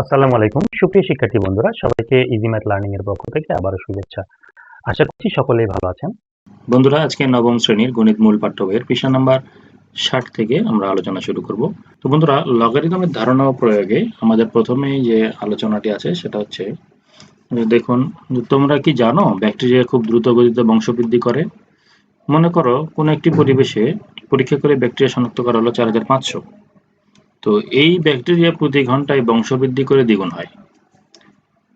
আসসালামু আলাইকুম। সুপ্রিয় শিক্ষার্থী বন্ধুরা, সবাইকে ইজি ম্যাথ লার্নিং এর পক্ষ থেকে আবারও শুভেচ্ছা। আশা করছি সকলেই ভালো আছেন। বন্ধুরা, আজকে নবম শ্রেণির গণিত মূল পাঠ্য বইয়ের পৃষ্ঠা নাম্বার ষাট থেকে আমরা আলোচনা শুরু করব। তো বন্ধুরা লগারিদমের ধারণা ও প্রয়োগে আমাদের প্রথমেই যে আলোচনাটি আছে, সেটা হচ্ছে, দেখুন, তোমরা কি জানো, ব্যাকটেরিয়া খুব দ্রুত গতিতে বংশবৃদ্ধি করে? মনে করো, কোনো একটি পরিবেশে পরীক্ষা করে ব্যাকটেরিয়া শনাক্ত করা হলো চার হাজার পাঁচশো। তো এই ব্যাকটেরিয়া প্রতি ঘন্টায় বংশবৃদ্ধি করে দ্বিগুণ হয়।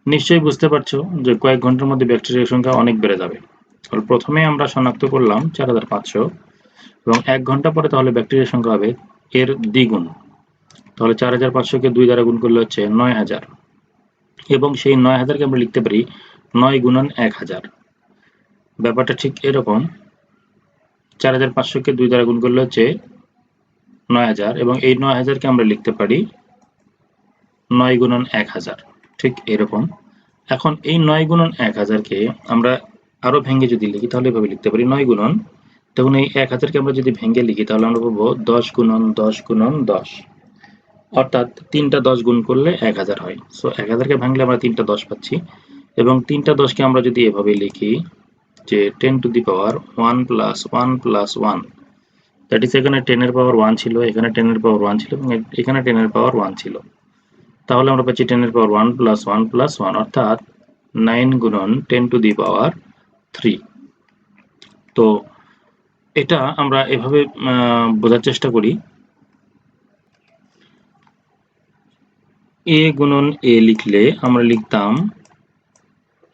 নিশ্চয়ই বুঝতে পারছ যে কয়েক ঘণ্টার মধ্যে ব্যাকটেরিয়ার সংখ্যা অনেক বেড়ে যাবে। তাহলে প্রথমে আমরা শনাক্ত করলাম চার হাজার পাঁচশো এবং এক ঘণ্টা পরে তাহলে ব্যাকটেরিয়ার সংখ্যা হবে এর দ্বিগুণ। তাহলে চার হাজার পাঁচশোকে দুই দ্বারা গুণ করলে হচ্ছে নয় হাজার। এবং সেই নয় হাজারকে আমরা লিখতে পারি নয় গুণন এক হাজার। ব্যাপারটা ঠিক এরকম, চার হাজার পাঁচশোকে দুই দ্বারা গুণ করলে হচ্ছে নয় হাজার এবং এই নয় হাজারকে আমরা লিখতে পারি নয় গুণন এক হাজার। ঠিক এরকম। এখন এই নয় গুণন এক হাজারকে আমরা আরও ভেঙে যদি লিখি, তাহলে এভাবে লিখতে পারি নয় গুণন। তখন এই এক হাজারকে আমরা যদি ভেঙে লিখি, তাহলে আমরা পাবো দশ গুণন দশ গুণন, দশ। অর্থাৎ তিনটা দশ গুণ করলে এক হাজার হয়। সো এক হাজারকে ভাঙলে আমরা তিনটা দশ পাচ্ছি। এবং তিনটা দশকে আমরা যদি এভাবে লিখি, যে ten to the power one plus one plus one that is এখানে টেনের পাওয়ার ওয়ান ছিল, এখানে টেনের পাওয়ার ওয়ান ছিল, এবং এখানে টেনের পাওয়ার ওয়ান ছিল। তাহলে আমরা পাচ্ছি টেনের power one plus one plus one অর্থাৎ নাইন গুণন ten to the power three তো এটা আমরা এভাবে বোঝার চেষ্টা করি। এ গুণন এ লিখলে আমরা লিখতাম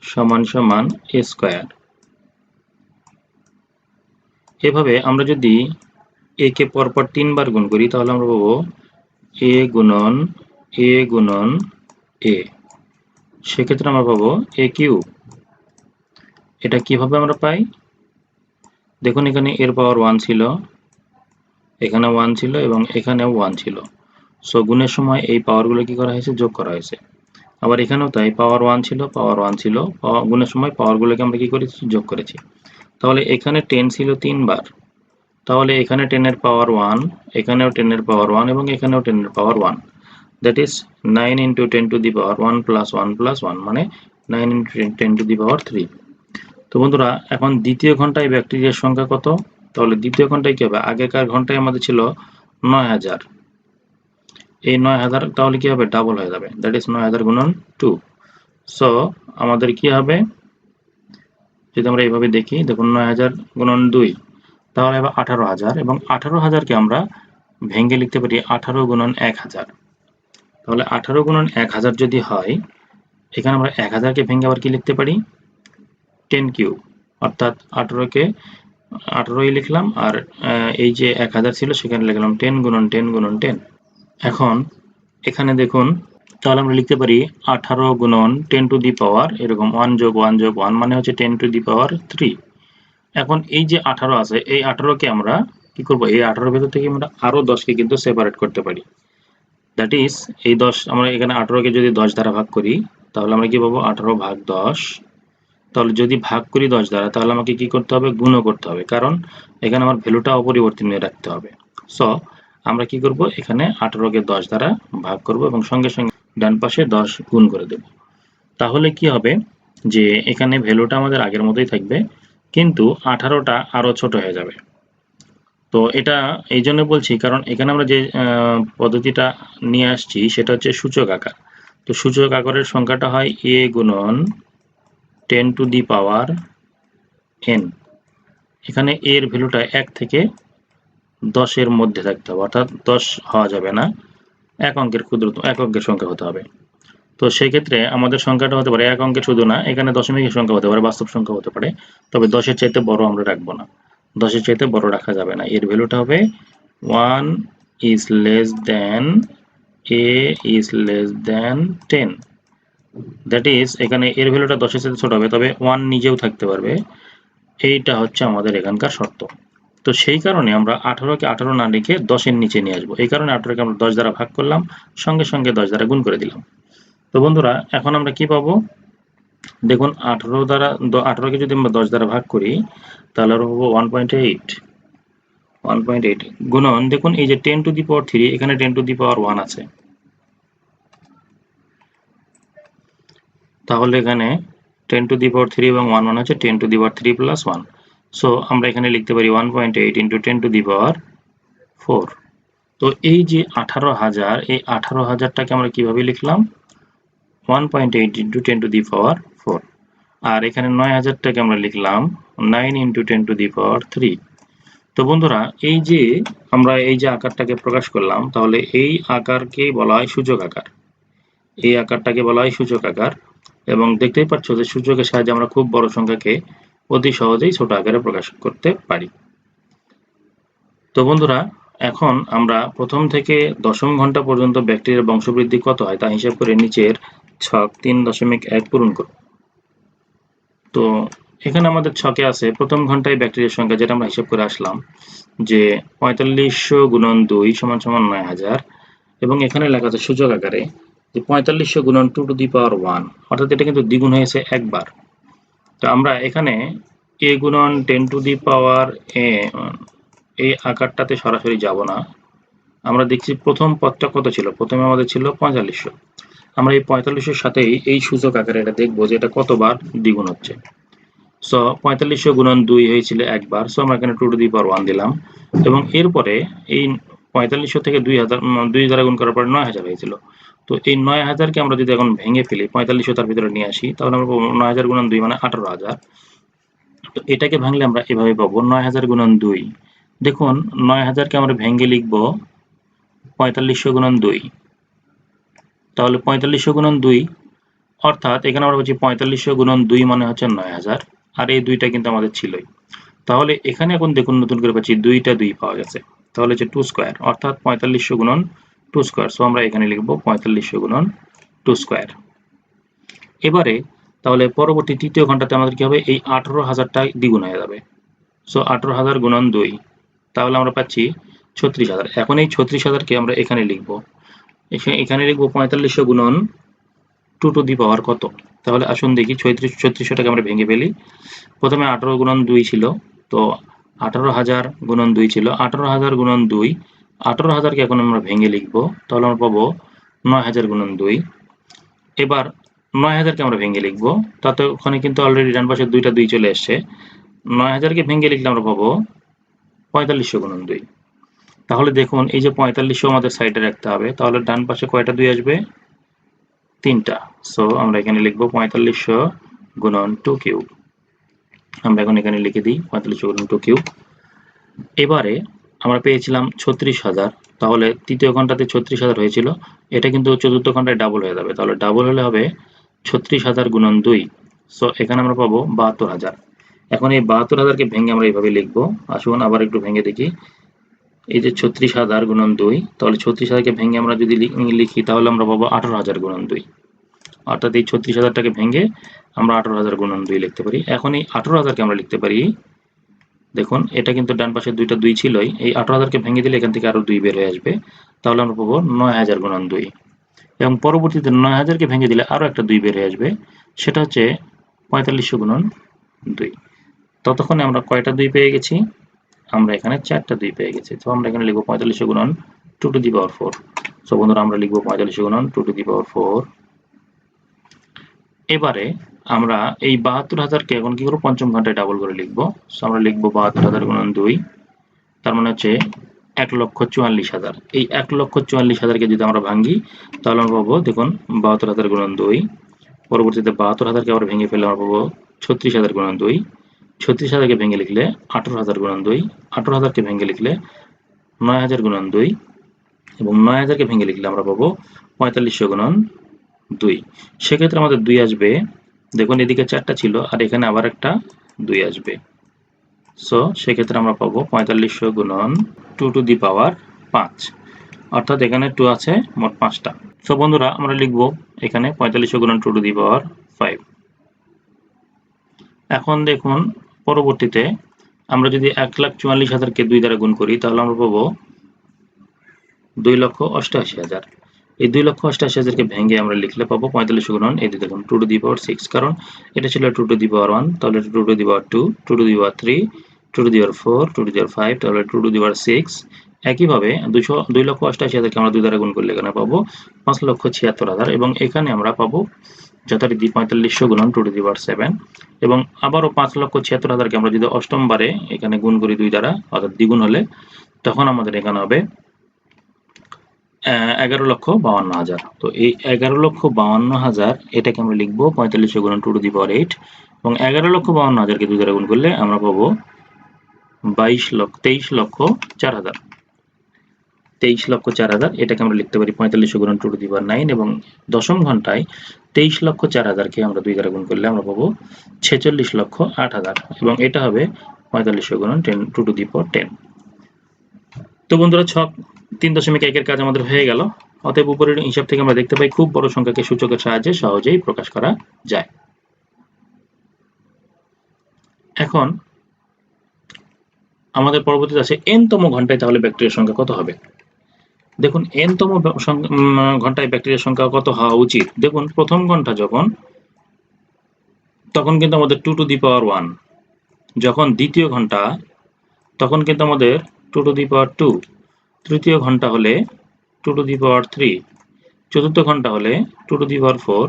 সমান সমান এ স্কোয়ার এভাবে আমরা যদি এ কে পরপর তিনবার গুণ করি, তাহলে আমরা পাবো এ গুণন এ গুণন, এ। সেক্ষেত্রে আমরা পাবো এ কিউ এটা কীভাবে আমরা পাই? দেখুন, এখানে এর পাওয়ার ওয়ান ছিল, এখানে ওয়ান ছিল এবং এখানেও ওয়ান ছিল। সো, গুণের সময় এই পাওয়ারগুলো কি করা হয়েছে? যোগ করা হয়েছে। আবার এখানেও তাই, পাওয়ার ওয়ান ছিল, পাওয়ার ওয়ান ছিল গুণের সময় পাওয়ারগুলোকে আমরা কি করেছি? যোগ করেছি। তাহলে এখানে টেন ছিল তিনবার। তাহলে এখানে টেনের পাওয়ার ওয়ান এখানেও টেনের পাওয়ার ওয়ান এবং এখানেও টেনের power one that is nine into ten to the power one plus one plus one মানে nine into ten to the power three তো বন্ধুরা, এখন দ্বিতীয় ঘন্টায় ব্যাকটেরিয়ার সংখ্যা কত? তাহলে দ্বিতীয় ঘন্টায় কি হবে? আগেকার ঘন্টায় আমাদের ছিল নয় হাজার। এই নয় হাজার তাহলে কি হবে? ডাবল হয়ে যাবে। দ্যাট ইজ নয় হাজার গুণন টু সো আমাদের কি হবে? যদি আমরা এইভাবে দেখি, দেখুন নয় হাজার গুণন দুই। তাহলে হবে আঠারো হাজার এবং আঠারো হাজারকে আমরা ভেঙে লিখতে পারি আঠারো গুণন এক হাজার। তাহলে আঠারো গুণন এক হাজার যদি হয়, এখানে আমরা এক হাজারকে ভেঙে আবার কি লিখতে পারি? টেন কিউ অর্থাৎ আঠারোকে, আঠারোই লিখলাম আর এই যে এক হাজার ছিল সেখানে লিখলাম টেন গুণন টেন গুণন টেন। এখন এখানে দেখুন, তাহলে আমরা লিখতে পারি আঠারো গুণন টেন টু দি পাওয়ার, এরকম ওয়ান যোগ ওয়ান যোগ ওয়ান মানে হচ্ছে ten to the power three. এখন এই যে আঠারো আছে, এই আঠারোকে আমরা কি করব? এই আঠারোর ভেতর থেকে আমরা আরও দশকে কিন্তু সেপারেট করতে পারি। দ্যাট ইজ এই দশ, আমরা এখানে আঠারোকে যদি দশ দ্বারা ভাগ করি, তাহলে আমরা কি পাবো? আঠারো ভাগ দশ। তাহলে যদি ভাগ করি দশ দ্বারা, তাহলে আমাকে কি করতে হবে? গুণও করতে হবে। কারণ এখানে আমার ভ্যালুটা অপরিবর্তনীয় রাখতে হবে। সো আমরা কি করব? এখানে আঠারোকে দশ দ্বারা ভাগ করব এবং সঙ্গে সঙ্গে ডান পাশে দশ গুণ করে দেব। তাহলে কি হবে? যে এখানে ভ্যালুটা আমাদের আগের মতোই থাকবে। কিন্তু আঠারোটা আরও ছোট হয়ে যাবে। তো এটা এই জন্য বলছি, কারণ এখানে আমরা যে পদ্ধতিটা নিয়ে আসছি সেটা হচ্ছে সূচক আকার। তো সূচক আকারের সংখ্যাটা হয় এ গুণন ten to the power N এখানে এর ভ্যালুটা এক থেকে দশের মধ্যে থাকতে হবে, অর্থাৎ দশ হওয়া যাবে না। এক অঙ্কের ক্ষুদ্রতম, এক অঙ্কের সংখ্যা হতে হবে। তো সেই ক্ষেত্রে আমাদের সংখ্যাটা হতে পারে এক অঙ্কের শুধু না, এখানে দশমিকের সংখ্যা হতে পারে, বাস্তব সংখ্যা হতে পারে। তবে দশের চাইতে বড় আমরা রাখব না। দশের চাইতে বড় রাখা যাবে না। এর ভ্যালুটা হবে one is less than A is less than ten that is এখানে এর ভ্যালুটা দশের সাথে ছোট হবে, তবে ওয়ান নিজেও থাকতে পারবে। এইটা হচ্ছে আমাদের এখানকার শর্ত। তো সেই কারণে আমরা আঠারোকে আঠারো না লিখে দশের নিচে নিয়ে আসব। এই কারণে আঠারোকে আমরা দশ দ্বারা ভাগ করলাম, সঙ্গে সঙ্গে দশ দ্বারা গুণ করে দিলাম। তো বন্ধুরা, এখন আমরা কি পাবো? দেখুন, আঠারো দ্বারা আঠারোকে যদি আমরা দশ দ্বারা ভাগ করি, তাহলে পাবো one point eight one point eight গুণন, দেখুন, এই যে ten to the power three এখানে ten to the power one আছে। তাহলে এখানে ten to the power three এবং ওয়ান ওয়ান হচ্ছে ten to the power three plus one so আমরা এখানে লিখতে পারি one point eight into ten to the power four তো এই যে আঠারো হাজার, এই আঠারো হাজারটাকে আমরা কীভাবে লিখলাম? One point eight into ten to the power four আর এখানে নয় হাজারটাকে আমরা লিখলাম nine into ten to the power three তো বন্ধুরা, এই যে আমরা এই যে আকারটাকে প্রকাশ করলাম, তাহলে এই আকারকে বলা হয় সূচক আকার। এই আকারটাকে বলা হয় সূচক আকার। এবং দেখতেই পাচ্ছ যে সূচকের সাহায্যে আমরা খুব বড় সংখ্যাকে অতি সহজেই ছোট আকারে প্রকাশ করতে পারি। তো বন্ধুরা, এখন আমরা প্রথম থেকে দশম ঘণ্টা পর্যন্ত ব্যাকটেরিয়ার বংশবৃদ্ধি কত হয় তা হিসাব করে নিচের ছক তিন দশমিক এক পূরণ করব তো এখানে আমাদের ছকে আছে, প্রথম ঘন্টায় ব্যাকটেরিয়ার সংখ্যা যেটা আমরা হিসাব করে আসলাম, যে পঁয়তাল্লিশশো গুণন দুই সমান সমান নয় হাজার, এবং এখানে লেখা আছে সূচক আকারে, যে পঁয়তাল্লিশশো গুণন two to the power one অর্থাৎ এটা কিন্তু দ্বিগুণ হয়েছে একবার। তো আমরা এখানে এ গুণন টেন টু দি পাওয়ার এ এই আকারটাতে সরাসরি যাব না। আমরা দেখছি প্রথম পদটা কত ছিল? প্রথমে আমাদের ছিল পঁয়তাল্লিশশো। আমরা এই পঁয়তাল্লিশের সাথেই এই সূচক আকারে এটা দেখব যে এটা কতবার দ্বিগুণ হচ্ছে। সো পঁয়তাল্লিশশো গুণন দুই হয়েছিল একবার সো আমরা এখানে two to the power one দিলাম। এবং এরপরে এই পঁয়তাল্লিশশো থেকে দুই হাজার দুই দ্বারা গুণ করার পরে নয় হাজার হয়েছিল। তো এই নয় হাজারকে আমরা যদি এখন ভেঙে ফেলি, পঁয়তাল্লিশশো তার ভিতরে নিয়ে আসি, তাহলে আমরা নয় হাজার গুণন দুই মানে আঠারো হাজার। তো এটাকে ভাঙলে আমরা এভাবে পাবো নয় হাজার গুণন দুই। দেখুন, নয় হাজারকে আমরা ভেঙে লিখব পঁয়তাল্লিশশো গুণন দুই। তাহলে পঁয়তাল্লিশশো গুণন দুই, অর্থাৎ এখানে আমরা বলছি পঁয়তাল্লিশশো গুণন দুই মানে হচ্ছে নয় হাজার, আর এই দুইটা কিন্তু আমাদের ছিলই। তাহলে এখানে এখন দেখুন নতুন করে পাচ্ছি দুইটা দুই পাওয়া গেছে। তাহলে হচ্ছে টু স্কোয়ার অর্থাৎ পঁয়তাল্লিশশো গুণন টু স্কোয়ার সো আমরা এখানে লিখব পঁয়তাল্লিশশো গুণন টু স্কোয়ার এবারে তাহলে পরবর্তী তৃতীয় ঘন্টাতে আমাদের কি হবে? এই আঠারো হাজারটা দ্বিগুণ হয়ে যাবে। সো আঠারো হাজার গুণন দুই, তাহলে আমরা পাচ্ছি ছত্রিশ হাজার। এখন এই ছত্রিশ হাজারকে আমরা এখানে লিখব। এখানে- লিখব পঁয়তাল্লিশশো গুণন টু টু দি পাওয়ার কত? তাহলে আসুন দেখি ছত্রিশ ছত্রিশশোটাকে আমরা ভেঙে ফেলি। প্রথমে আঠারো গুণন দুই ছিল, তো আঠারো হাজার গুণন দুই ছিল, আঠারো হাজার গুণন দুই, আঠারো হাজারকে এখন আমরা ভেঙে লিখব, তাহলে আমরা পাবো নয় হাজার গুণন দুই। এবার নয় হাজারকে আমরা ভেঙে লিখব, তাতে ওখানে কিন্তু অলরেডি ডান পাশে দুইটা দুই চলে এসছে। নয় হাজারকে ভেঙে লিখলে আমরা পাবো পঁয়তাল্লিশশো গুণন দুই। তাহলে দেখুন, এই যে পঁয়তাল্লিশশো আমাদের সাইডে রাখতে হবে, তাহলে ডান পাশে কয়টা দুই আসবে? তিনটা। সো আমরা এখানে লিখব পঁয়তাল্লিশশো গুণন টু কিউব আমরা এখন এখানে লিখে দিই পঁয়তাল্লিশশো গুণন টু কিউব এবারে আমরা পেয়েছিলাম ছত্রিশ হাজার, তাহলে তৃতীয় ঘন্টাতে ছত্রিশ হাজার হয়েছিল, এটা কিন্তু চতুর্থ ঘন্টায় ডাবল হয়ে যাবে, তাহলে ডাবল হলে হবে ছত্রিশ হাজার গুণন দুই। সো এখানে আমরা পাবো বাহাত্তর হাজার। এখন এই বাহাত্তর হাজারকে ভেঙে আমরা এইভাবে লিখব। আসুন আবার একটু ভেঙে দেখি। এই যে ছত্রিশ হাজার গুণন দুই, তাহলে ছত্রিশ হাজারকে ভেঙে আমরা যদি লিখি, তাহলে আমরা পাবো আঠারো হাজার গুণন দুই। অর্থাৎ এই ছত্রিশ হাজারটাকে ভেঙে আমরা আঠারো হাজার গুণন দুই লিখতে পারি। এখন এই আঠারো হাজারকে আমরা লিখতে পারি। দেখুন, এটা কিন্তু ডান পাশে দুইটা দুই ছিলই। এই আঠারো হাজারকে ভেঙে দিলে এখান থেকে আরও দুই বের হয়ে আসবে। তাহলে আমরা পাবো নয় হাজার গুণন দুই। এবং পরবর্তীতে নয় হাজারকে ভেঙে দিলে আরও একটা দুই বের হয়ে আসবে। সেটা হচ্ছে পঁয়তাল্লিশশো গুণন দুই। ততক্ষণে আমরা কয়টা দুই পেয়ে গেছি? আমরা এখানে চারটা দুই পেয়ে গেছি। তো আমরা এখানে লিখব পঁয়তাল্লিশশো গুণন two to the power four so বন্ধুরা, আমরা লিখব পঁয়তাল্লিশশো গুণন two to the power four এবারে আমরা এই বাহাত্তর হাজারকে এখন কি করব? পঞ্চম ঘন্টায় ডাবল করে লিখব। সো আমরা লিখব বাহাত্তর হাজার গুণন দুই। তার মানে হচ্ছে এক লক্ষ চুয়াল্লিশ হাজার। এই এক লক্ষ চুয়াল্লিশ হাজারকে যদি আমরা ভাঙি, তাহলে আমরা পাবো, দেখুন, বাহাত্তর হাজার গুণন দুই। পরবর্তীতে বাহাত্তর হাজারকে আবার ভেঙে ফেলে আমরা পাবো ছত্রিশ হাজার গুণন দুই। ছত্রিশ হাজারকে ভেঙে লিখলে আঠারো হাজার গুণন দুই, আঠারো হাজারকে ভেঙে লিখলে নয় হাজার গুণন দুই এবং নয় হাজারকে ভেঙে লিখলে আমরা পাবো পঁয়তাল্লিশশো গুণন দুই। সেক্ষেত্রে আমাদের দুই আসবে। দেখুন, এদিকে চারটা ছিল আর এখানে আবার একটা দুই আসবে। সো সেক্ষেত্রে আমরা পাবো পঁয়তাল্লিশশো গুণন টু টু দি পাওয়ার পাঁচ। অর্থাৎ এখানে টু আছে, মোট পাঁচটা। সো বন্ধুরা, আমরা লিখব এখানে পঁয়তাল্লিশশো গুণন two to the power five এখন দেখুন পরবর্তীতে আমরা যদি এক লাখ চুয়াল্লিশ হাজারকে দুই দ্বারা গুণ করি, তাহলে আমরা পাবো দুই লক্ষ অষ্টআশি হাজার। এই দুই লক্ষ অষ্টআশি হাজারকে ভেঙে আমরা লিখলে পাবো পঁয়তাল্লিশ গুণন এই যে দেখুন, two to the power six. কারণ এটা ছিল two to the power one, তাহলে two to the power two two to the power three, two to the power four, two to the power five, তাহলে two to the power six. একইভাবে দুশো, দুই লক্ষ অষ্টআশি হাজারকে আমরা দুই দ্বারা গুণ করলে এখানে পাবো পাঁচ লক্ষ ছিয়াত্তর হাজার এবং এখানে আমরা পাবো যথারীতি পঁয়তাল্লিশশো গুণন two to the power seven এবং আবারও পাঁচ লক্ষ ছিয়াত্তর হাজারকে আমরা যদি অষ্টম বারে এখানে গুণ করি দুই দ্বারা, অর্থাৎ দ্বিগুণ হলে, তখন আমাদের এখানে হবে এগারো লক্ষ বাউান্ন হাজার। তো এই এগারো লক্ষ বাউান্ন হাজার, এটাকে আমরা লিখব পঁয়তাল্লিশশো গুণন two to the power eight এবং এগারো লক্ষ বাউান্ন হাজারকে দুই দ্বারা গুণ করলে আমরা পাবো বাইশ লক্ষ, তেইশ লক্ষ চার হাজার। তেইশ লক্ষ চার হাজার, এটাকে আমরা লিখতে পারি পঁয়তাল্লিশশো গুণন টু দি নাইন এবং দশম ঘন্টায় তেইশ লক্ষ চার হাজারকে আমরা দুই দ্বারা গুণ করলে আমরা পাবো ছেচল্লিশ লক্ষ আট হাজার এবং এটা হবে পঁয়তাল্লিশশো গুণন ten two to the ten তো বন্ধুরা ছক তিন দশমিক একের কাজ আমাদের হয়ে গেল। অতএব উপরের হিসাব থেকে আমরা দেখতে পাই খুব বড় সংখ্যাকে সূচকের সাহায্যে সহজেই প্রকাশ করা যায়। এখন আমাদের পরবর্তীতে আছে এন তম ঘন্টায় তাহলে ব্যাকটেরিয়ার সংখ্যা কত হবে? দেখুন এন তম সংখ্যা- উম, ঘন্টায় ব্যাকটেরিয়ার সংখ্যা কত হওয়া উচিত? দেখুন প্রথম ঘণ্টা যখন তখন কিন্তু আমাদের two to the power one যখন দ্বিতীয় ঘণ্টা তখন কিন্তু আমাদের two to the power two তৃতীয় ঘণ্টা হলে two to the power three চতুর্থ ঘণ্টা হলে two to the power four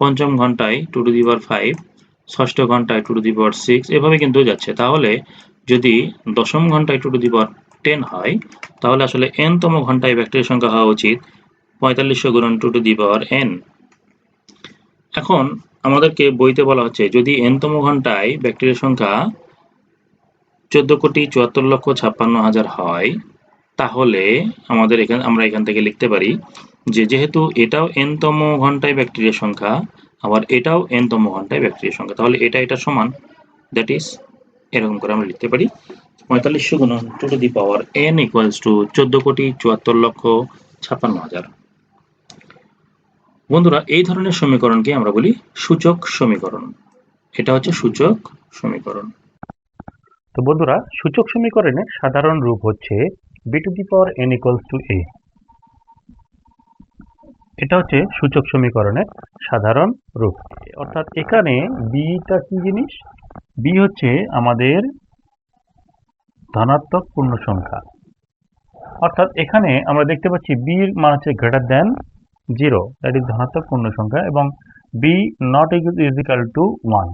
পঞ্চম ঘন্টায় two to the power five ষষ্ঠ ঘন্টায় two to the power six এভাবে কিন্তু যাচ্ছে। তাহলে যদি দশম ঘন্টায় two to the power ten হয়, তাহলে আসলে এন তম ঘন্টায় ব্যাকটেরিয়ার সংখ্যা হওয়া উচিত, পঁয়তাল্লিশশো গুণন two to the power N এখন আমাদেরকে বইতে বলা হচ্ছে, যদি এন তম ঘন্টায় ব্যাকটেরিয়ার সংখ্যা চোদ্দ কোটি চুয়াত্তর লক্ষ ছাপ্পান্ন হাজার হয়, তাহলে আমাদের এখানে, আমরা এখান থেকে লিখতে পারি যে যেহেতু এটাও এন তম ঘন্টায় ব্যাকটেরিয়ার সংখ্যা, আবার এটাও এন তম ঘন্টায় ব্যাকটেরিয়ার সংখ্যা, তাহলে এটা এটা সমান দ্যাট ইজ এরকম করে আমরা লিখতে পারি। পঁয়তাল্লিশশো গুণন two to the power N equals to চোদ্দ কোটি চুয়াত্তর লক্ষ ছাপ্পান্ন হাজার। বন্ধুরা, এই ধরনের সমীকরণকে আমরা বলি সূচক সমীকরণ। এটা হচ্ছে সূচক সমীকরণ। তো বন্ধুরা, সূচক সমীকরণের সাধারণ রূপ হচ্ছে B to the power N equals to A এটা হচ্ছে সূচক সমীকরণের সাধারণ রূপ। অর্থাৎ এখানে বিটা কি জিনিস? বি হচ্ছে আমাদের ধনাত্মক পূর্ণ সংখ্যা। অর্থাৎ এখানে আমরা দেখতে পাচ্ছি বি মান হচ্ছে greater than zero that is ধনাত্মক পূর্ণ সংখ্যা, এবং B not is equal to one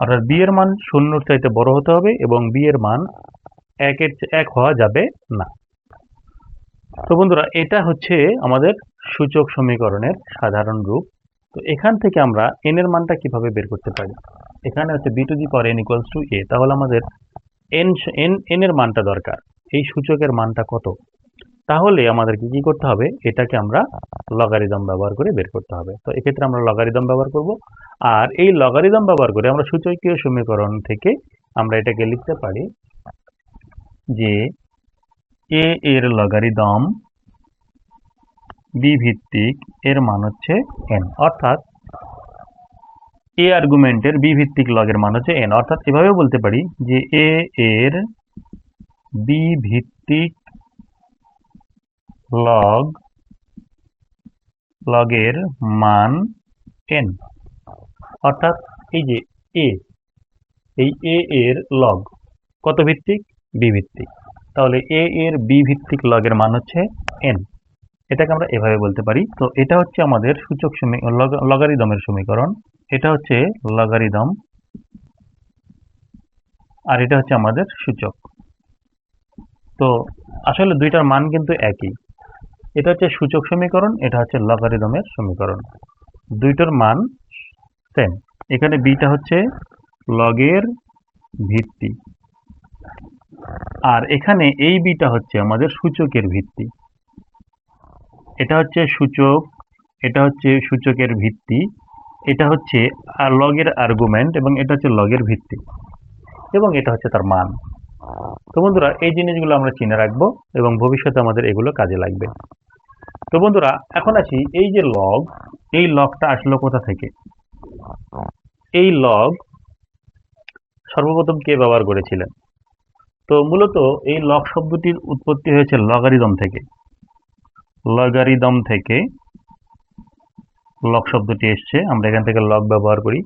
অর্থাৎ বি এর মান শূন্যর চাইতে বড় হতে হবে, এবং বি এর মান একের এক হওয়া যাবে না। তো বন্ধুরা, এটা হচ্ছে আমাদের সূচক সমীকরণের সাধারণ রূপ। তো এখান থেকে আমরা এন এর মানটা কীভাবে বের করতে পারি? এখানে হচ্ছে B to the power N equals to A তাহলে আমাদের এন এন এন এর মানটা দরকার। এই সূচকের মানটা কত? তাহলে আমাদেরকে কি করতে হবে? এটাকে আমরা লগারিদম ব্যবহার করে বের করতে হবে। তো এক্ষেত্রে আমরা লগারিদম ব্যবহার করব। আর এই লগারিদম ব্যবহার করে আমরা সূচকীয় সমীকরণ থেকে আমরা এটাকে লিখতে পারি যে এ এর লগারিদম বি ভিত্তিক এর মান হচ্ছে এন অর্থাৎ এ আর্গুমেন্টের বি ভিত্তিক লগের মান হচ্ছে এন অর্থাৎ এভাবেও বলতে পারি যে এ এর বি ভিত্তিক লগ লগের মান এন অর্থাৎ এই যে এ এই এ এর লগ কত ভিত্তিক? বি ভিত্তিক তাহলে এ এর বি ভিত্তিক লগের মান হচ্ছে এন এটাকে আমরা এভাবে বলতে পারি। তো এটা হচ্ছে আমাদের সূচক সমী লগ- লগারিদমের সমীকরণ। এটা হচ্ছে লগারিদম আর এটা হচ্ছে আমাদের সূচক। তো আসলে দুইটার মান কিন্তু একই। এটা হচ্ছে সূচক সমীকরণ, এটা হচ্ছে লগারিদমের সমীকরণ। দুইটার মান সেম এখানে বিটা হচ্ছে লগের ভিত্তি। আর এখানে এই বিটা হচ্ছে আমাদের সূচকের ভিত্তি। এটা হচ্ছে সূচক, এটা হচ্ছে সূচকের ভিত্তি। এটা হচ্ছে লগের আর্গুমেন্ট এবং এটা হচ্ছে লগের ভিত্তি এবং এটা হচ্ছে তার মান। তো বন্ধুরা, এই জিনিসগুলো আমরা চিনে রাখব এবং ভবিষ্যতে আমাদের এগুলো কাজে লাগবে। তো বন্ধুরা, এখন আসি এই যে লগ এই লগটা আসলো কোথা থেকে? এই লগ সর্বপ্রথম কে ব্যবহার করেছিলেন? তো মূলত এই লগ শব্দটির উৎপত্তি হয়েছে লগারিদম থেকে। লগারিদম থেকে লগ শব্দটি এসছে, আমরা এখান থেকে লগ ব্যবহার করি।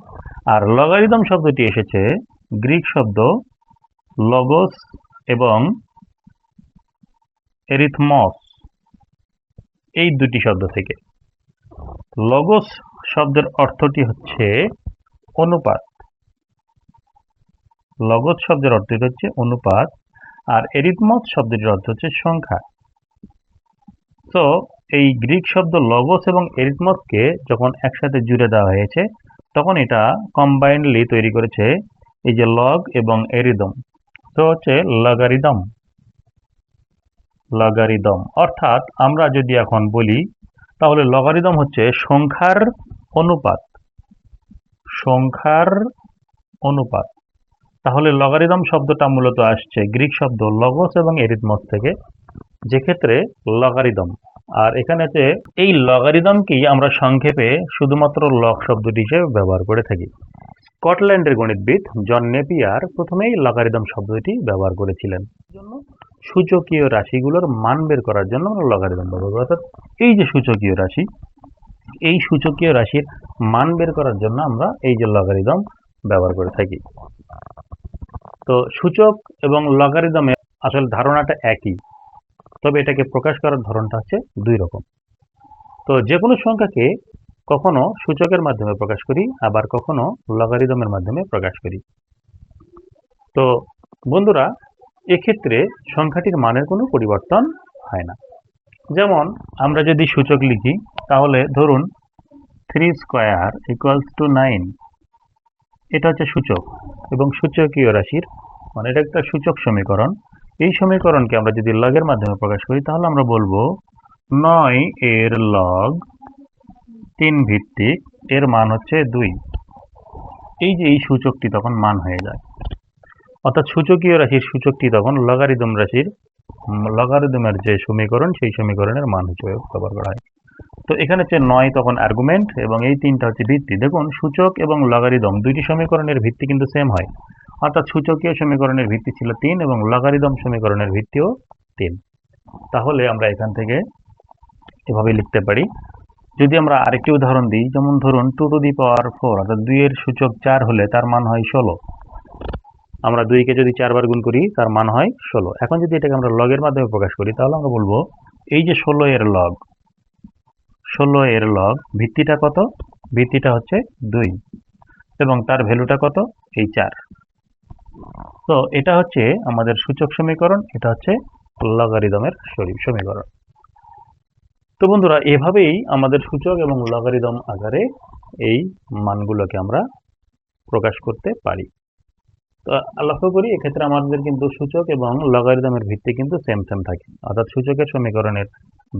আর লগারিদম শব্দটি এসেছে, গ্রিক শব্দ লগস এবং এরিথমস এই দুটি শব্দ থেকে। লগোস শব্দের অর্থটি হচ্ছে অনুপাত। লগজ শব্দের অর্থটি হচ্ছে অনুপাত, আর এরিথমস শব্দটির অর্থ হচ্ছে সংখ্যা। তো এই গ্রিক শব্দ লগস এবং এরিথমসকে যখন একসাথে জুড়ে দেওয়া হয়েছে, তখন এটা কম্বাইন্ডলি তৈরি করেছে এই যে লগ এবং এরিদম তো হচ্ছে লগারিদম লগারিদম অর্থাৎ আমরা যদি এখন বলি, তাহলে লগারিদম হচ্ছে সংখ্যার অনুপাত। সংখ্যার অনুপাত। তাহলে লগারিদম শব্দটা মূলত আসছে গ্রিক শব্দ লগস এবং এরিথমস থেকে। যেক্ষেত্রে লগারিদম আর এখানে হচ্ছে এই লগারিদমকেই আমরা সংক্ষেপে শুধুমাত্র লগ শব্দটি হিসেবে ব্যবহার করে থাকি। স্কটল্যান্ডের গণিতবিদ জন নেপিয়ার প্রথমেই লগারিদম শব্দটি ব্যবহার করেছিলেন। সূচকীয় রাশিগুলোর মান বের করার জন্য আমরা লগারিদম ব্যবহার করি। অর্থাৎ এই যে সূচকীয় রাশি, এই সূচকীয় রাশির মান বের করার জন্য আমরা এই যে লগারিদম ব্যবহার করে থাকি। তো সূচক এবং লগারিদমের আসলে ধারণাটা একই। তবে এটাকে প্রকাশ করার ধরনটা হচ্ছে দুই রকম। তো যে কোনো সংখ্যাকে কখনো সূচকের মাধ্যমে প্রকাশ করি, আবার কখনো লগারিদমের মাধ্যমে প্রকাশ করি। তো বন্ধুরা, এক্ষেত্রে সংখ্যাটির মানের কোনো পরিবর্তন হয় না। যেমন আমরা যদি সূচক লিখি, তাহলে ধরুন three square equals to nine এটা হচ্ছে সূচক এবং সূচকীয় রাশির মানে এটা একটা সূচক সমীকরণ। এই সমীকরণকে আমরা যদি লগের মাধ্যমে প্রকাশ করি, তাহলে আমরা বলব নয় এর লগ তিন ভিত্তিক, এর মান হচ্ছে দুই। এই যে এই সূচকটি তখন মান হয়ে যায়। অর্থাৎ সূচকীয় রাশির সূচকটি তখন লগারিদম রাশির লগারিদমের যে সমীকরণ, সেই সমীকরণের মান হিসেবে ব্যবহার করা হয়। তো এখানে হচ্ছে নয় তখন আর্গুমেন্ট এবং এই তিনটা হচ্ছে ভিত্তি। দেখুন, সূচক এবং লগারিদম, দুইটি সমীকরণের ভিত্তি কিন্তু সেম হয়। অর্থাৎ সূচকীয় সমীকরণের ভিত্তি ছিল তিন এবং লগারিদম সমীকরণের ভিত্তিও তিন। তাহলে আমরা এখান থেকে এভাবে লিখতে পারি, যদি আমরা আরেকটি উদাহরণ দিই, যেমন ধরুন two to the power four, অর্থাৎ দুইয়ের সূচক চার হলে তার মান হয় ষোলো। আমরা দুইকে যদি চারবার গুণ করি, তার মান হয় ষোলো। এখন যদি এটাকে আমরা লগের মাধ্যমে প্রকাশ করি, তাহলে আমরা বলব, এই যে ষোলো এর লগ ষোলো এর লগ ভিত্তিটা কত? ভিত্তিটা হচ্ছে দুই। এবং তার ভ্যালুটা কত? এই চার। তো এটা হচ্ছে আমাদের সূচক সমীকরণ, এটা হচ্ছে লগারিদমের সমীকরণ। তো বন্ধুরা, এভাবেই আমাদের সূচক এবং লগারিদম আকারে এই মানগুলোকে আমরা প্রকাশ করতে পারি। তো লক্ষ্য করি, এক্ষেত্রে আমাদের কিন্তু সূচক এবং লগারিদমের ভিত্তি কিন্তু সেম সেম থাকে। অর্থাৎ সূচকের সমীকরণের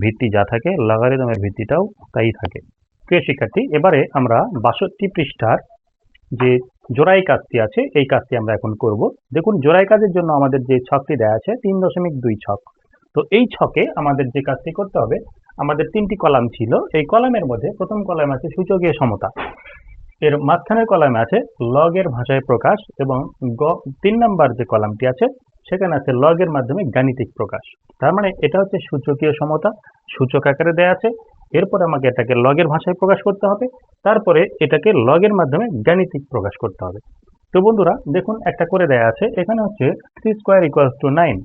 ভিত্তি যা থাকে, লগারিদমের ভিত্তিটাও তাই থাকে। প্রিয় শিক্ষার্থী, এবারে আমরা বাষট্টি পৃষ্ঠার যে জোড়াই কাজটি আছে, এই কাজটি আমরা এখন করব। দেখুন, জোড়াই কাজের জন্য আমাদের যে ছকটি দেয়া আছে, তিন দশমিক দুই ছক। তো এই ছকে আমাদের যে কাজটি করতে হবে, আমাদের তিনটি কলাম ছিল। এই কলামের মধ্যে প্রথম কলাম আছে সূচকীয় সমতা। এর মাঝখানের কলামে আছে লগের ভাষায় প্রকাশ এবং গ, তিন নাম্বার যে কলামটি আছে, সেখানে আছে লগের মাধ্যমে গাণিতিক প্রকাশ। তার মানে এটা হচ্ছে সূচকীয় সমতা। সূচক আকারে দেয়া আছে এরপরে আমাকে এটাকে লগের ভাষায় প্রকাশ করতে হবে। তারপরে এটাকে লগের মাধ্যমে গাণিতিক প্রকাশ করতে হবে। তো বন্ধুরা, দেখুন একটা করে দেয়া আছে। এখানে হচ্ছে three square equals to nine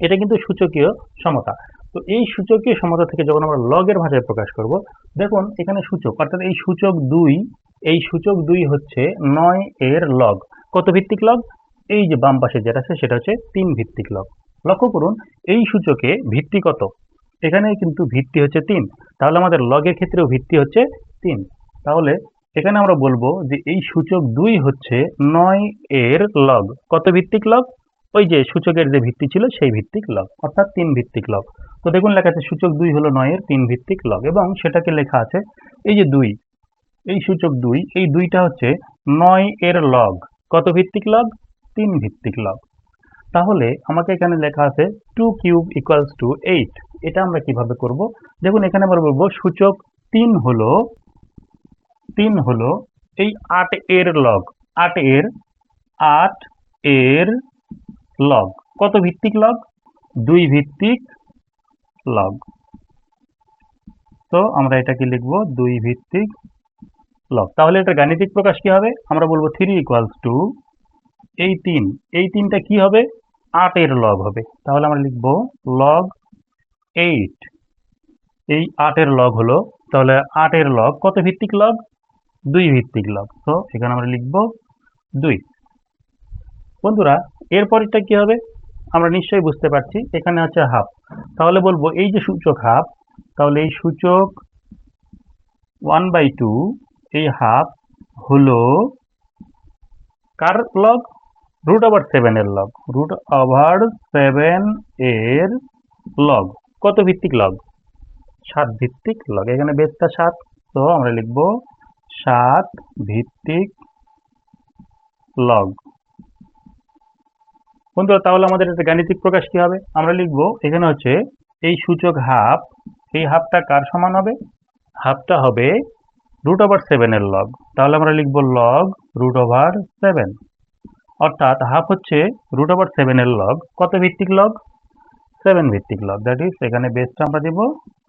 এটা কিন্তু সূচকীয় সমতা। তো এই সূচকীয় সমতা থেকে যখন আমরা লগের ভাষায় প্রকাশ করব, দেখুন এখানে সূচক, অর্থাৎ এই সূচক দুই, এই সূচক দুই হচ্ছে নয় এর লগ কত ভিত্তিক লগ এই যে বাম পাশে যেটা আছে, সেটা হচ্ছে তিন ভিত্তিক লগ লক্ষ্য করুন, এই সূচকে ভিত্তি কত? এখানে কিন্তু ভিত্তি হচ্ছে তিন। তাহলে আমাদের লগের ক্ষেত্রেও ভিত্তি হচ্ছে তিন। তাহলে এখানে আমরা বলব যে এই সূচক দুই হচ্ছে নয় এর লগ কত ভিত্তিক লগ ওই যে সূচকের যে ভিত্তি ছিল সেই ভিত্তিক লগ অর্থাৎ তিন ভিত্তিক লগ তো দেখুন লেখা আছে, সূচক দুই হলো নয়ের তিন ভিত্তিক লগ এবং সেটাকে লেখা আছে এই যে দুই। এই সূচক দুই, এই দুইটা হচ্ছে নয় এর লগ কত ভিত্তিক লগ তিন ভিত্তিক লগ তাহলে আমাকে এখানে লেখা আছে two cube equals to eight এটা আমরা কীভাবে করব? দেখুন, এখানে আমরা বলব সূচক তিন হলো তিন হলো এই আট এর লগ আট এর আট এর লগ কত ভিত্তিক লগ দুই ভিত্তিক লগ তো আমরা এটা কি লিখব দুই ভিত্তিক লগ তাহলে এটা গাণিতিক প্রকাশ কি হবে? আমরা বলব থ্রি ইকুয়ালস টু এই তিন। এই তিনটা কি হবে? আটের লগ হবে। তাহলে আমরা লিখব লগ এইট এই আটের লগ হলো, তাহলে আটের লগ কত ভিত্তিক লগ দুই ভিত্তিক লগ তো এখানে আমরা লিখব দুই। বন্ধুরা এরপরটা কি হবে? আমরা নিশ্চয়ই বুঝতে পারছি, এখানে হচ্ছে হাফ তাহলে বলব এই যে সূচক হাফ তাহলে এই সূচক ওয়ান বাই টু এই হাফ হলো কার লগ রুট ওভার সেভেন এর লগ রুট ওভার সেভেন এর লগ কত ভিত্তিক লগ সাত ভিত্তিক লগ এখানে বেসটা সাত, তো আমরা লিখব সাত ভিত্তিক লগ বন্ধুরা, তাহলে আমাদের একটা গাণিতিক প্রকাশ কি হবে? আমরা লিখব, এখানে হচ্ছে এই সূচক হাফ এই হাফটা কার সমান হবে? হাফটা হবে রুট ওভার সেভেনের লগ তাহলে আমরা লিখব লগ রুট ওভার সেভেন অর্থাৎ হাফ হচ্ছে রুট ওভার সেভেনের লগ কত ভিত্তিক লগ সেভেন ভিত্তিক লগ দ্যাট ইজ এখানে বেসটা আমরা দিব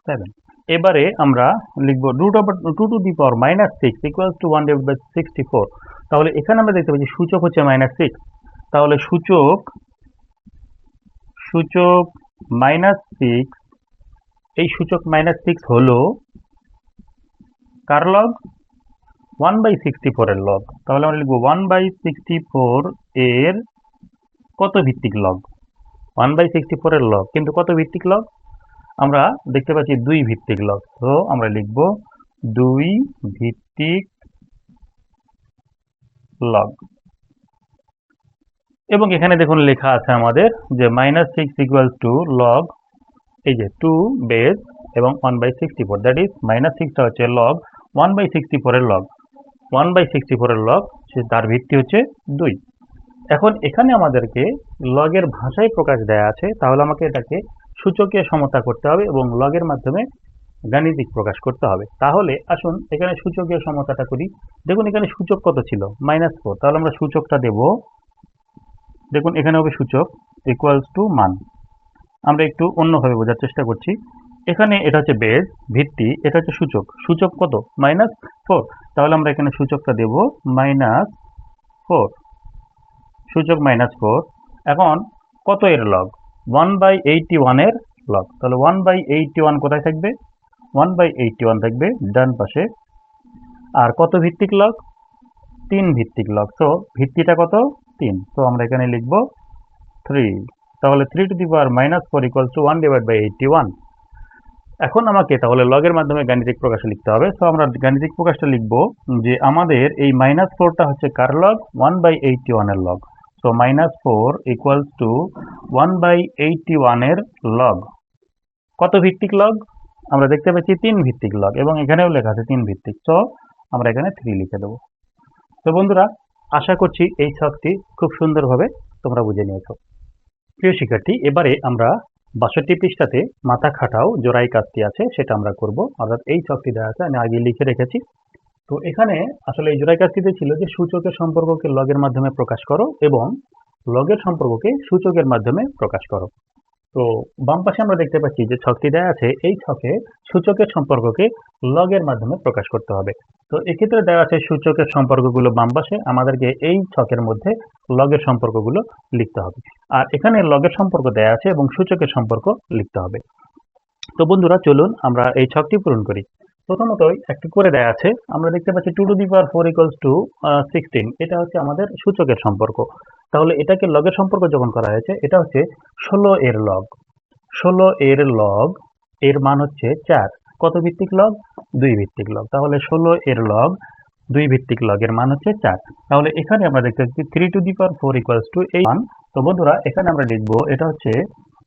সেভেন এবারে আমরা লিখব root over two to the power minus six equals to one divide by sixty four তাহলে এখানে আমরা দেখতে পাচ্ছি সূচক হচ্ছে মাইনাস সিক্স তাহলে সূচক সূচক মাইনাস সিক্স এই সূচক মাইনাস সিক্স হলো কার লগ ওয়ান বাই সিক্সটি ফোরের লগ তাহলে আমরা লিখব ওয়ান বাই সিক্সটি ফোর এর কত ভিত্তিক লগ ওয়ান বাই সিক্সটি ফোরের লগ কিন্তু কত ভিত্তিক লগ আমরা দেখতে পাচ্ছি দুই ভিত্তিক লগ তো আমরা লিখব দুই ভিত্তিক লগ এবং এখানে দেখুন লেখা আছে আমাদের যে minus six equals to log এই যে টু বেস এবং one by sixty four that is minus সিক্সটা হচ্ছে লগ ওয়ান বাই সিক্সটি ফোরের লগ ওয়ান বাই সিক্সটি ফোরের লগ সে তার ভিত্তি হচ্ছে দুই। এখন এখানে আমাদেরকে লগের ভাষায় প্রকাশ দেয়া আছে, তাহলে আমাকে এটাকে সূচকীয় সমতা করতে হবে এবং লগের মাধ্যমে গাণিতিক প্রকাশ করতে হবে। তাহলে আসুন এখানে সূচকীয় সমতাটা করি। দেখুন এখানে সূচক কত ছিল? মাইনাস ফোর তাহলে আমরা সূচকটা দেব। দেখুন এখানে হবে সূচক ইকুয়ালস টু মান। আমরা একটু অন্যভাবে বোঝার চেষ্টা করছি। এখানে এটা হচ্ছে বেজ ভিত্তি, এটা হচ্ছে সূচক। সূচক কত? মাইনাস ফোর তাহলে আমরা এখানে সূচকটা দেব মাইনাস ফোর সূচক মাইনাস ফোর এখন কত এর লগ ওয়ান বাই এইটটি ওয়ানের লগ তাহলে ওয়ান বাই এইটটি ওয়ান কোথায় থাকবে? ওয়ান বাই এইটটি ওয়ান থাকবে ডান পাশে। আর কত ভিত্তিক লগ তিন ভিত্তিক লগ তো ভিত্তিটা কত? তিন। তো আমরা এখানে লিখব থ্রি তাহলে three to the power minus four equals to one divide by eighty one এখন আমাকে তাহলে লগের মাধ্যমে গাণিতিক প্রকাশ লিখতে হবে। সো আমরা গাণিতিক প্রকাশটা লিখব যে আমাদের এই মাইনাস ফোরটা হচ্ছে কার লগ ওয়ান বাই এইটটি ওয়ানের log so minus four equals to one by eighty ওয়ানের লগ কত ভিত্তিক লগ আমরা দেখতে পাচ্ছি তিন ভিত্তিক লগ এবং এখানেও লেখা আছে তিন ভিত্তিক। সো আমরা এখানে থ্রি লিখে দেবো। তো বন্ধুরা, আশা করছি এই ছকটি খুব সুন্দরভাবে তোমরা বুঝে নিয়েছো। প্রিয় শিক্ষার্থী, এবারে আমরা বাষট্টি পৃষ্ঠাতে মাথা খাটাও জোড়াই কাজটি আছে, সেটা আমরা করব। অর্থাৎ এই ছকটি দেওয়া আছে, আমি আগে লিখে রেখেছি। তো এখানে আসলে এই জোড়াই কাজটিতে ছিল যে সূচকের সম্পর্ককে লগের মাধ্যমে প্রকাশ করো এবং লগের সম্পর্ককে সূচকের মাধ্যমে প্রকাশ করো। তো বাম পাশে আমরা দেখতে পাচ্ছি যে ছকটি দেয়া আছে, এই ছকে সূচকের সম্পর্ককে লগের মাধ্যমে প্রকাশ করতে হবে। তো এক্ষেত্রে দেওয়া আছে সূচকের সম্পর্কগুলো বাম পাশে, আমাদেরকে এই ছকের মধ্যে লগের সম্পর্কগুলো লিখতে হবে। আর এখানে লগের সম্পর্ক দেয়া আছে এবং সূচকের সম্পর্ক লিখতে হবে। তো বন্ধুরা, চলুন আমরা এই ছকটি পূরণ করি। প্রথমত একটি করে দেয়া আছে, আমরা দেখতে পাচ্ছি two to the power four equals to sixteen এটা হচ্ছে আমাদের সূচকের সম্পর্ক। তাহলে এটাকে লগের সম্পর্ক যখন করা হয়েছে, এটা হচ্ছে ষোলো এর লগ। ষোলো এর লগ, এর মান হচ্ছে চার। কত ভিত্তিক লগ? দুই ভিত্তিক লগ। তাহলে ষোলো এর লগ, দুই ভিত্তিক লগের মান হচ্ছে চার। তাহলে এখানে আমরা দেখতে পাচ্ছি three to the power four equals to এই মান তো বন্ধুরা, এখানে আমরা লিখব, এটা হচ্ছে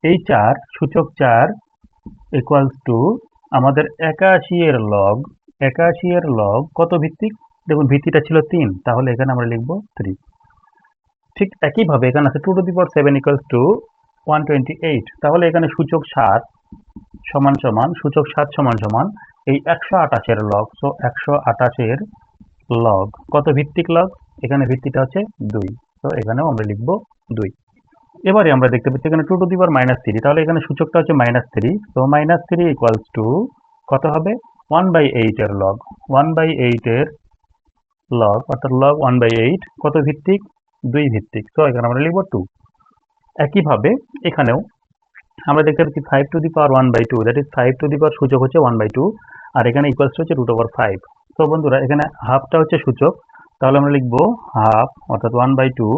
এই চার সূচক চার ইকুয়ালস টু আমাদের একাশি এর লগ। একাশি এর লগ কত ভিত্তিক? দেখুন, ভিত্তিটা ছিল তিন। তাহলে এখানে আমরা লিখব থ্রি ঠিক একইভাবে এখানে আছে two to the power seven equals to one twenty eight তাহলে এখানে সূচক সাত সমান সমান, সূচক সাত সমান সমান এই একশো আটাশের লগ সো একশো আটাশের লগ কত ভিত্তিক লগ এখানে ভিত্তিটা হচ্ছে দুই। তো এখানেও আমরা লিখব দুই। এবারে আমরা দেখতে পাচ্ছি এখানে two to the power minus three তাহলে এখানে সূচকটা হচ্ছে মাইনাস থ্রি তো মাইনাস থ্রি ইকুয়ালস টু কত হবে? ওয়ান বাই এইটের লগ ওয়ান বাই এইটের লগ অর্থাৎ লগ ওয়ান বাই এইট কত ভিত্তিক? দুই ভিত্তিক তো এখানে আমরা লিখব টু একইভাবে এখানেও আমরা দেখতে পাচ্ছি five to the power one by two that is five to the power সূচক হচ্ছে ওয়ান বাই টু আর এখানে ইকুয়ালস হচ্ছে রুট ওভার ফাইভ তো বন্ধুরা, এখানে হাফটা হচ্ছে সূচক, তাহলে আমরা লিখব হাফ অর্থাৎ one by two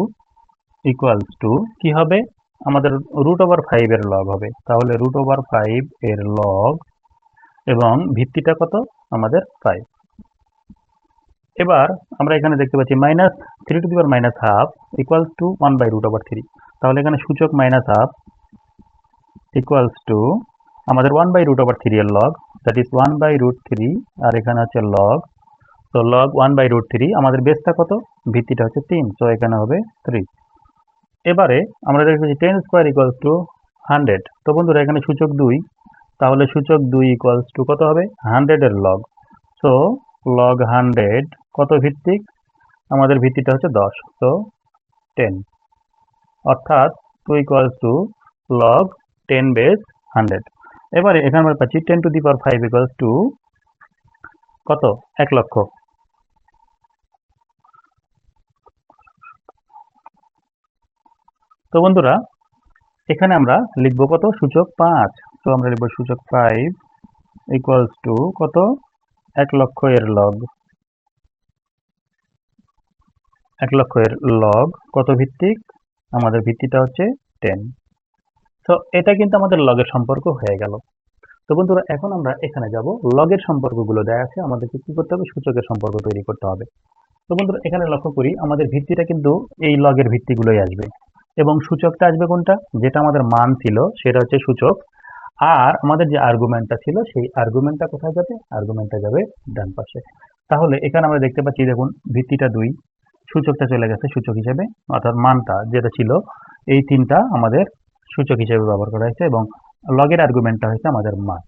equals to কী হবে? আমাদের রুট ওভার ফাইভ এর লগ হবে। তাহলে রুট ওভার ফাইভ এর লগ এবং ভিত্তিটা কত? আমাদের ফাইভ এবার আমরা এখানে দেখতে পাচ্ছি minus three to the minus half equals to one by root over three তাহলে এখানে সূচক মাইনাস হাফ ইকুয়ালস টু আমাদের one by root over three এর log that is one by root three আর এখানে হচ্ছে লগ তো log one by root three আমাদের বেসটা কত? ভিত্তিটা হচ্ছে তিন সো এখানে হবে থ্রি এবারে আমরা দেখতে পাচ্ছি ten square equals to hundred তো বন্ধুরা, এখানে সূচক দুই, তাহলে সূচক দুই ইকুয়ালস টু কত হবে? হান্ড্রেডের লগ সো লগ হান্ড্রেড কত ভিত্তিক? আমাদের ভিত্তিটা হচ্ছে দশ তো টেন অর্থাৎ two equals to log ten base hundred এবারে এখানে আমরা পাচ্ছি ten to the power five equals to কত? এক লক্ষ। তো বন্ধুরা, এখানে আমরা লিখব কত? সূচক পাঁচ। তো আমরা লিখব সূচক ফাইভ ইকুয়ালস টু কত? এক লক্ষ এর লগ এক লক্ষ এর লগ কত ভিত্তিক? আমাদের ভিত্তিটা হচ্ছে টেন তো এটা কিন্তু আমাদের লগের সম্পর্ক হয়ে গেল। তো বন্ধুরা, এখন আমরা এখানে যাব। লগের সম্পর্কগুলো দেয়া আছে। আমাদেরকে কী করতে হবে? সূচকের সম্পর্ক তৈরি করতে হবে। তো বন্ধুরা, এখানে লক্ষ্য করি, আমাদের ভিত্তিটা কিন্তু এই লগের ভিত্তিগুলোই আসবে। এবং সূচকটা আসবে কোনটা? যেটা আমাদের মান ছিল, সেটা হচ্ছে সূচক। আর আমাদের যে আর্গুমেন্টটা ছিল, সেই আর্গুমেন্টটা কোথায় যাবে? আর্গুমেন্টটা যাবে ডান পাশে। তাহলে এখানে আমরা দেখতে পাচ্ছি, দেখুন, ভিত্তিটা দুই। সূচকটা চলে গেছে, সূচক হিসেবে। অর্থাৎ মানটা যেটা ছিল, এই তিনটা আমাদের সূচক হিসেবে ব্যবহার করা হয়েছে এবং লগের আর্গুমেন্টটা হয়েছে আমাদের মান।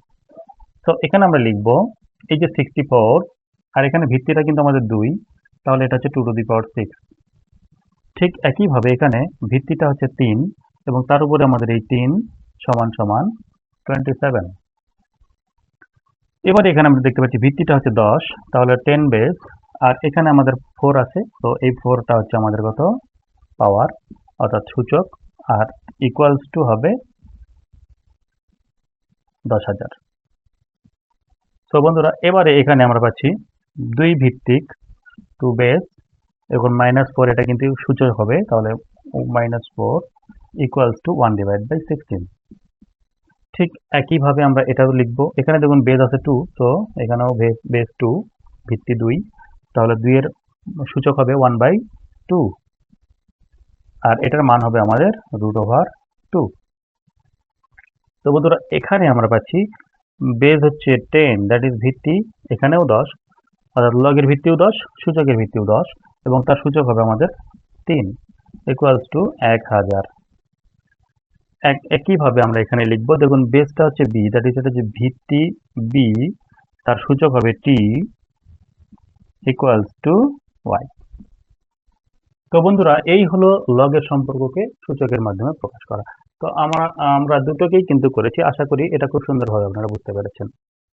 তো এখানে আমরা লিখব, এই যে সিক্সটি ফোর আর এখানে ভিত্তিটা কিন্তু আমাদের দুই, তাহলে এটা হচ্ছে two to the power six ঠিক একইভাবে এখানে ভিত্তিটা হচ্ছে তিন, এবং তার উপরে আমাদের এই তিন সমান সমান টোয়েন্টি সেভেন এবারে এখানে আমরা দেখতে পাচ্ছি ভিত্তিটা হচ্ছে দশ, তাহলে টেন বেস আর এখানে আমাদের ফোর আছে, তো এই ফোরটা হচ্ছে আমাদের কত? পাওয়ার অর্থাৎ সূচক, আর ইকুয়ালস টু হবে দশ হাজার। সো বন্ধুরা, এবারে এখানে আমরা পাচ্ছি দুই ভিত্তিক টু বেস এখন মাইনাস ফোর এটা কিন্তু সূচক হবে, তাহলে minus four equals to one divide by sixteen ঠিক একইভাবে আমরা এটাও লিখব। এখানে দেখুন বেস আছে টু তো এখানেও বেস বেস টু ভিত্তি দুই। তাহলে দুইয়ের সূচক হবে ওয়ান বাই টু আর এটার মান হবে আমাদের রুট ওভার টু তো বন্ধুরা, এখানে আমরা পাচ্ছি বেজ হচ্ছে টেন দ্যাট ইজ ভিত্তি, এখানেও দশ। অর্থাৎ লগের ভিত্তিও দশ, সূচকের ভিত্তিও দশ, এবং তার সূচক হবে আমাদের তিন ইকুয়ালস টু এক হাজার। এক, একইভাবে আমরা এখানে লিখব, দেখুন বেসটা হচ্ছে বি দ্যাট ইজ এটা যে ভিত্তি বি তার সূচক হবে টি ইকুয়ালস টু ওয়াই তো বন্ধুরা, এই হলো লগের সম্পর্ককে সূচকের মাধ্যমে প্রকাশ করা। তো আমরা আমরা দুটোকেই কিন্তু করেছি। আশা করি এটা খুব সুন্দরভাবে আপনারা বুঝতে পেরেছেন।